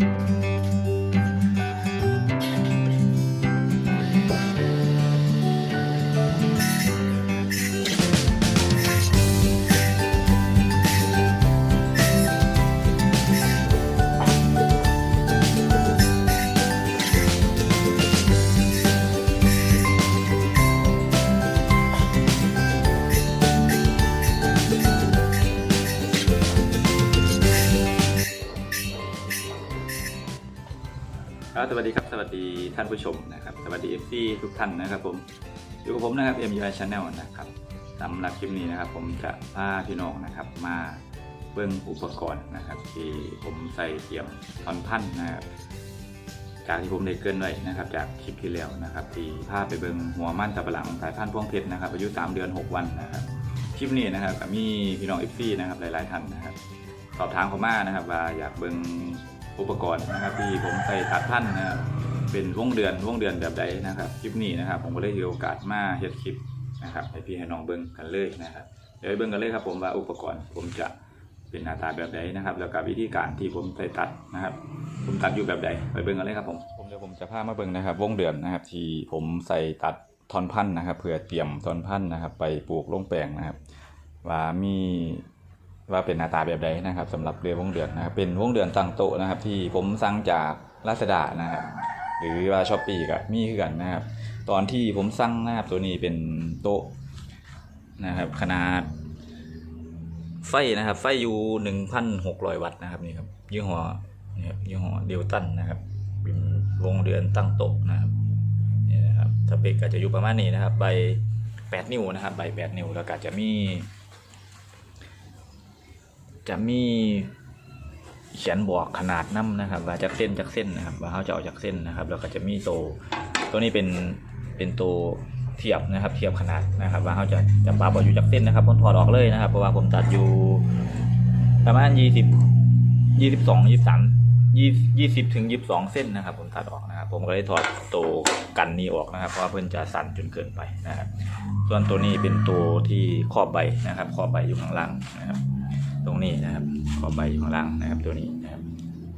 Música ครับสวัสดีครับสวัสดีท่านผู้ชมนะครับสวัสดี FC ทุกท่านนะครับผมอยู่กับผมนะครับ MUI Channel นะครับสำหรับคลิปนี้นะครับ ผมจะพาพี่น้องนะครับมาเบิ้องอุปกรณ์นะครับ ที่ผมใส่เตรียมทอนพันนะครับจากที่ผมได้เกินไว้นะครับ จากคลิปที่แล้วนะครับที่พาไปเบิ้งหัวมันสับะหลังสายพันธุ์พ่วงเพชรนะครับอายุ 3 เดือน 6 วันนะครับคลิปนี้นะครับมีพี่น้อง FC นะครับหลาย ๆ ท่านนะครับ สอบถามเขามานะครับว่าอยากเบิ่ง อุปกรณ์นะครับที่ผมใส่ตัดพันนะครับเป็นวงเดือนวงเดือนแบบใดนะครับคลิปนี้นะครับ ผมก็ได้ถือโอกาสมาเฮ็ดคลิปนะครับให้พี่ให้น้องเบิ่งกันเลยนะครับ เดี๋ยวไปเบิ่งกันเลยครับ ผมว่าอุปกรณ์ผมจะเป็นหน้าตาแบบใดนะครับ แล้วก็วิธีการที่ผมใส่ตัดนะครับ ผมตัดอยู่แบบใดไปเบิ่งกันเลยครับผมผมเดี๋ยวผมจะพามาเบิ่งนะครับ วงเดือนนะครับ ที่ผมใส่ตัดทอนพันธุ์นะครับเพื่อเตรียมทอนพันธุ์นะครับ ไปปลูกลงแปลงนะครับ ว่ามี ว่าเป็นหน้าตาแบบใดนะครับสำหรับเรือวงเดือนนะครับเป็นวงเดือนตั้งโต๊ะนะครับ ที่ผมสั่งจากลาซาด้านะครับหรือว่าช้อปปี้กับมีคือกันนะครับ ตอนที่ผมสั่งนะครับตัวนี้เป็นโต๊ะนะครับ ขนาด ไฟนะครับ ไฟอยู่หนึ่งพันหกร้อยวัตต์นะครับนี่ครับยี่ห้อนี่ครับยี่ห้อเดลตันนะครับเป็นวงเดือนตั้งโต๊ะนะครับนี่นะครับสเปคก็จะอยู่ประมาณนี้นะครับ ใบแปดนิ้วนะครับ ใบแปดนิ้วแล้วก็จะมี จะมีเขียนบอกขนาดน้ำนะครับ ว่าจากเส้นจากเส้นนะครับ ว่าเขาจะเอาจากเส้นนะครับ แล้วก็จะมีโตวตัวนี้เป็นเป็นตัวเทียบนะครับ เทียบขนาดนะครับ ว่าเขาจะจะปรับเอาอยู่จากเส้นนะครับผมถอดออกเลยนะครับ เพราะว่าผมตัดอยู่ประมาณยี่สิบยี่สิบสองยี่สิบสามยี่ยี่สิบถึงยี่สิบสองเส้นนะครับ ผมตัดออกนะครับ ผมก็เลยถอดตัวกันนี้ออกนะครับ เพราะว่าเพื่อนจะสั่นจนเกินไปนะครับ ส่วนตัวนี้เป็นตัวที่ครอบใบนะครับครอบใบอยู่ข้างล่างนะครับ ตรงนี้นะครับ ขอบใบข้างล่างนะครับตัวนี้นะครับ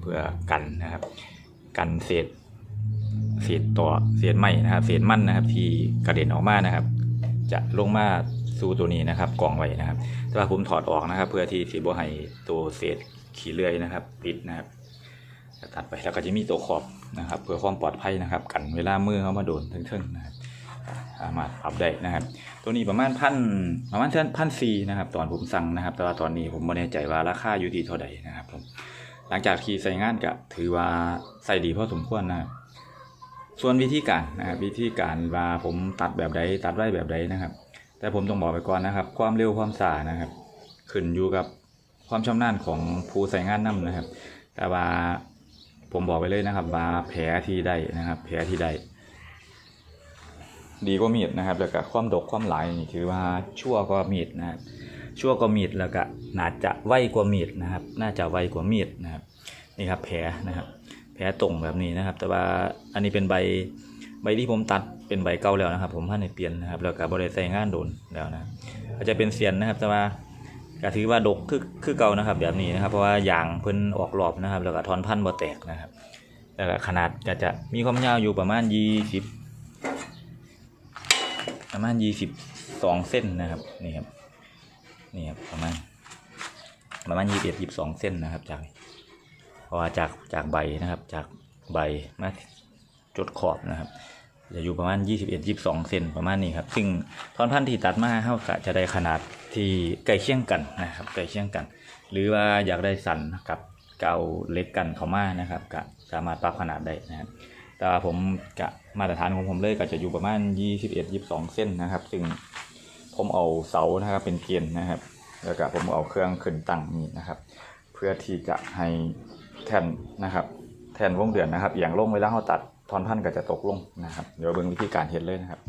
เพื่อกันนะครับ กันเศษเศษต่อเศษไม้นะครับ เศษมันนะครับ ที่กระเด็นออกมานะครับ จะลงมาสู่ตัวนี้นะครับกองไว้นะครับ แต่ว่าผมถอดออกนะครับ เพื่อที่สีบ่ให้ตัวเศษขี้เลื่อยนะครับปิดนะครับจะตัดไปแล้วก็จะมีตัวขอบนะครับ เพื่อความปลอดภัยนะครับ กันเวลามือเขามาโดนทึ่งๆนะครับ สามารถปรับได้นะครับ ตัวนี้ประมาณพันประมาณพันสี่นะครับ ตอนผมสั่งนะครับ แต่ว่าตอนนี้ผมไม่แน่ใจว่าราคาอยู่ที่เท่าใดนะครับผมหลังจากที่ใส่งานก็ถือว่าใส่ดีพอสมควรนะครับส่วนวิธีการนะครับวิธีการว่าผมตัดแบบใดตัดไว้แบบใดนะครับ แต่ผมต้องบอกไปก่อนนะครับ ความเร็วความสานะครับ ขึ้นอยู่กับความชำนาญของผู้ใส่งานนํนะครับ แต่ว่าผมบอกไปเลยนะครับว่าแผลที่ได้นะครับ แผลที่ได้ ดีกว่ามีดนะครับ แล้วก็ความดกความหลายนี่ถือว่าชั่วกว่ามีดนะครับชั่วกว่ามีดแล้วก็น่าจะไวกว่ามีดนะครับ น่าจะไวกว่ามีดนะครับนี่ครับแผลนะครับ แผลตรงแบบนี้นะครับ แต่ว่าอันนี้เป็นใบใบที่ผมตัดเป็นใบเก่าแล้วนะครับ ผมพันในเปลี่ยนนะครับ แล้วก็บริใส่งานโดนแล้วนะก็จะเป็นเสียนนะครับแต่ว่าก็ถือว่าดกคือคือเก่านะครับ แบบนี้นะครับ เพราะว่ายางเพิ่นออกรอบนะครับ แล้วก็ทอนพันบ่แตกนะครับแล้วก็ขนาดก็จะมีความยาวอยู่ประมาณยี่สิบ ประมาณยี่สิบสองเส้นนะครับนี่ครับนี่ครับประมาณประมาณยี่สิบเอ็ดยี่สิบสองเส้นนะครับจากเพราะว่าจากจากใบนะครับจากใบมาจุดขอบนะครับจะอยู่ประมาณยี่สิบเอ็ดยี่สิบสองเซนประมาณนี้ครับ ซึ่งท่อนพันธุ์ที่ตัดมาเท่ากับจะได้ขนาดที่ใกล้เคียงกันนะครับใกล้เคียงกัน หรือว่าอยากได้สันกับเกาเล็กกันเข้ามานะครับก็สามารถปรับขนาดได้นะครับ แต่ผมกะมาตรฐานของผมเลยก็จะอยู่ประมาณ 21 22 เส้นนะครับ ซึ่งผมเอาเสานะครับเป็นเกณฑ์นะครับ แล้วก็ผมเอาเครื่องขึ้นตั้งนี่นะครับ เพื่อที่จะให้แทนนะครับ แทนวงเดือนนะครับอย่างลงเวลาเขาตัดทอนพันก็จะตกลงนะครับ เดี๋ยวเบิ่งวิธีการเห็นเลยนะครับ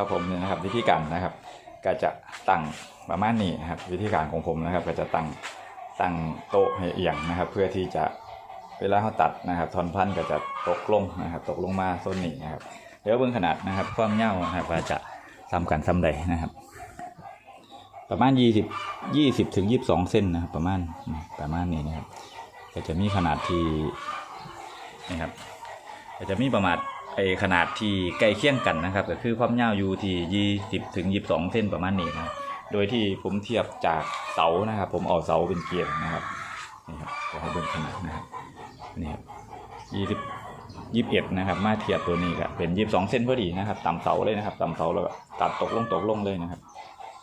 ครับผมเนี่ยนะครับวิธีการนะครับ ก็จะตั้งประมาณนี้นะครับ วิธีการของผมนะครับ ก็จะตั้งตั้งโต๊ะให้เอียงนะครับ เพื่อที่จะเวลาเขาตัดนะครับทอนพันก็จะตกลงนะครับ ตกลงมาโซนนี้นะครับเดี๋ยวเบิ่งขนาดนะครับ ความยาวนะครับว่าจะซ้ำกันซ้ำใดนะครับ ประมาณ 20 20ถึง22 เส้นนะครับ ประมาณประมาณนี้นะครับก็จะมีขนาดที่นี่ครับก็จะมีประมาณ ไอขนาดที่ใกล้เคียงกันนะครับก็คือความยาวอยู่ที่20ถึง22เส้นประมาณนี้นะโดยที่ผมเทียบจากเสานะครับ ผมเอาเสาเป็นเกียร์นะครับนี่ครับขอให้เบิ่งขนาดนะครับนี่ครับ20 21นะครับ มาเทียบตัวนี้ก็เป็น22เส้นพอดีนะครับต่ำเสาเลยนะครับต่ำเสาแล้วก็ตัดตกลงตกลงเลยนะครับ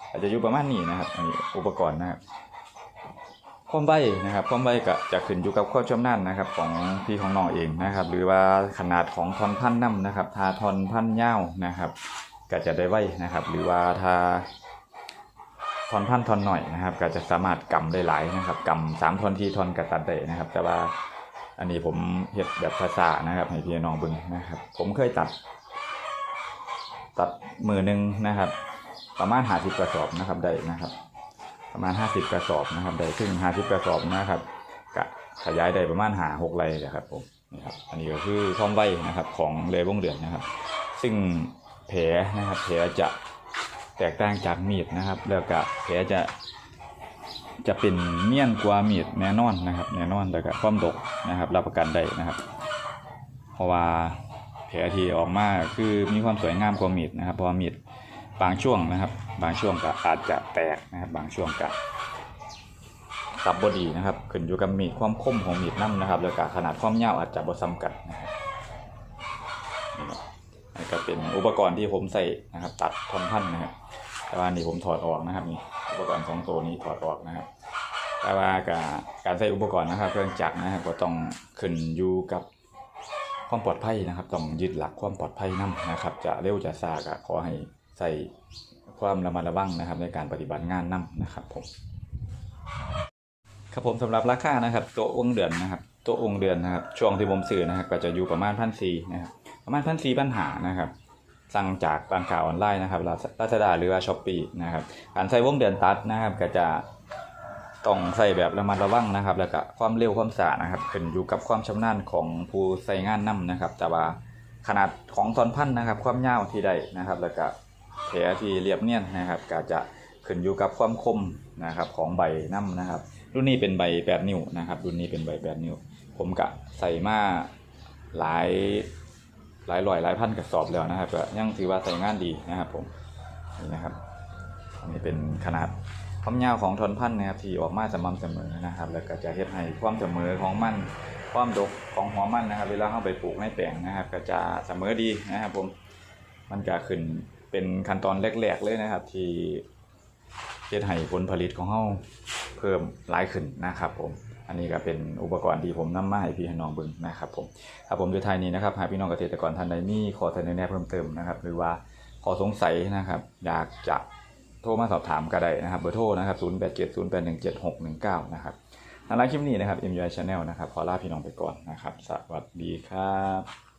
อาจจะอยู่ประมาณนี้นะครับอันนี้อุปกรณ์นะครับ ความใบนะครับความใบก็จะขึ้นอยู่กับความชำนาญนะครับ ของพี่ของน้องเองนะครับ หรือว่าขนาดของทอนพันน้ำนะครับทาทอนพันเย้าวนะครับ ก็จะได้ไว้นะครับ หรือว่าถ้าทอนพันทอนหน่อยนะครับ ก็จะสามารถกำได้หลายนะครับกำสามทอนที่ทอนกระตัดได้นะครับ แต่ว่าอันนี้ผมเห็ดแบบภาษานะครับ ให้พี่น้องเบิ่งนะครับ ผมเคยตัด ตัดมือหนึ่งนะครับ ประมาณหาสิบกระสอบนะครับได้นะครับ ประมาณ 50 กระสอบนะครับได้ครึ่ง50กระสอบนะครับกะขยายได้ประมาณหาหกไรนะครับผมนี่ครับอันนี้ก็คือความไวนะครับของเลวงเดือนนะครับ ซึ่งแผลนะครับแผลจะแตกต่างจากมีดนะครับ แล้วก็แผลจะจะเป็นเมี่ยนกว่ามีดแน่นอนนะครับแน่นอนแล้วก็ความดกนะครับ รับประกันได้นะครับ เพราะว่าแผลที่ออกมาคือมีความสวยงามกว่ามีดนะครับเพราะมีด บางช่วงนะครับ บางช่วงก็อาจจะแตกนะครับ บางช่วงก็ตับบดีนะครับขึ้นอยู่กับมีดความคมของมีดน้ำนะครับ แล้วก็ขนาดความยาวอาจจะบ่ซ้ำกันนะครับนี่นะนี่ก็เป็นอุปกรณ์ที่ผมใส่นะครับ ตัดทอนพันนะครับแต่ว่านี่ผมถอดออกนะครับนี่อุปกรณ์สองตัวนี้ถอดออกนะครับแต่ว่าการการใส่อุปกรณ์นะครับ เครื่องจักรนะครับก็ต้องขึ้นอยู่กับความปลอดภัยนะครับ ต้องยึดหลักความปลอดภัยนํนะครับ จะเร็วจะซากขอให้ ใส่ความระมัดระวังนะครับ ในการปฏิบัติงานนํนะครับผมครับผมสำหรับราคานะครับ ตัวองเดือนนะครับ ตัวองเดือนนะครับ ช่วงที่ผมซื้อนะครับ ก็จะอยู่ประมาณพันสี่นะครับประมาณพันสี่ปัญหานะครับสั่งจากร้านค้าออนไลน์นะครับลาซาด้าหรือว่าช้อปปี้นะครับการใส่วงเดือนตัดนะครับ ก็จะต้องใส่แบบระมัดระวังนะครับ แล้วก็ความเร็วความสะนะครับขึ้นอยู่กับความชำนาญของผู้ใส่งานนํนะครับ แต่ว่าขนาดของตอนพันนะครับ ความยาวที่ได้นะครับ แล้วก็ แผลที่เรียบเนียนนะครับก็จะขึ้นอยู่กับความคมนะครับของใบนํนะครับ รุ่นนี้เป็นใบ 8 นิ้วนะครับ รุ่นนี้เป็นใบ 8 นิ้ว ผมกะใส่มาหลายหลายร้อยหลายพันกระสอบแล้วนะครับก็ยังถือว่าใส่งานดีนะครับผมนี่นะครับอันนี้เป็นขนาดความยาวของทอนพันนะครับที่ออกมาสม่ำเสมอนะครับ แล้วก็จะเฮ็ดให้ความเสมอของมันความดกของหัวมันนะครับ เวลาเข้าไปปลูกในแปลงนะครับ ก็จะเสมอดีนะครับผมมันก็ขึ้น เป็นขั้นตอนแรกๆเลยนะครับ ที่เฮ็ดให้ผลผลิตของเฮาเพิ่มหลายขึ้นนะครับ ผม อันนี้ก็เป็นอุปกรณ์ที่ผมนำมาให้พี่ให้น้องเบิ่งนะครับ ผมครับผมโดท้ายนี้นะครับหากพี่น้องเกษตรกรท่านใดมีข้อเสนอแนะเพิ่มเติมนะครับ หรือว่าขอสงสัยนะครับ อยากจะโทรมาสอบถามก็ได้นะครับ เบอร์โทรนะครับ0870817619นะครับในไลฟ์คลิปนี้นะครับ MUI Channel นะครับ ขอลาพี่น้องไปก่อนนะครับ สวัสดีครับ